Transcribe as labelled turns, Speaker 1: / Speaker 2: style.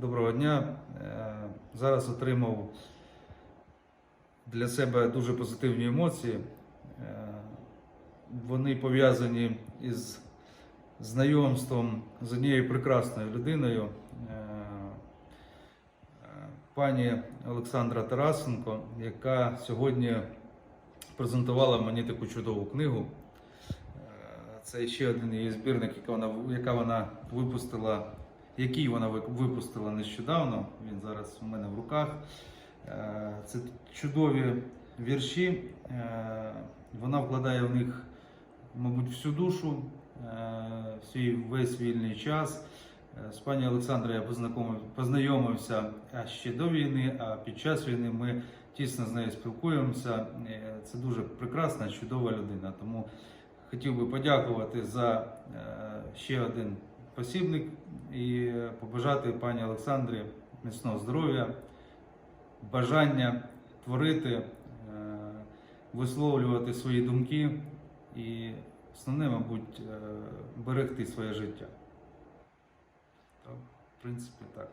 Speaker 1: Доброго дня. Е, Зараз отримав для себе дуже позитивні емоції. Е, Вони пов'язані із знайомством з однією прекрасною людиною, е, пані Олександра Тарасенко, яка сьогодні презентувала мені таку чудову книгу. Це ще один її збірник, яка вона, яка вона випустила, який вона випустила нещодавно. Він зараз у мене в руках. Е, Це чудові вірші. Е, Вона вкладає в них, мабуть, всю душу, е, весь вільний час. З пані Олександрою я познайомив- познайомився ще до війни, а під час війни ми тісно з нею спілкуємося. Це дуже прекрасна, чудова людина. Тому хотів би подякувати за ще один посібник і е, побажати пані Олександрі міцного здоров'я, бажання творити, е, висловлювати свої думки і основне, мабуть, е, берегти своє життя. В принципі, так.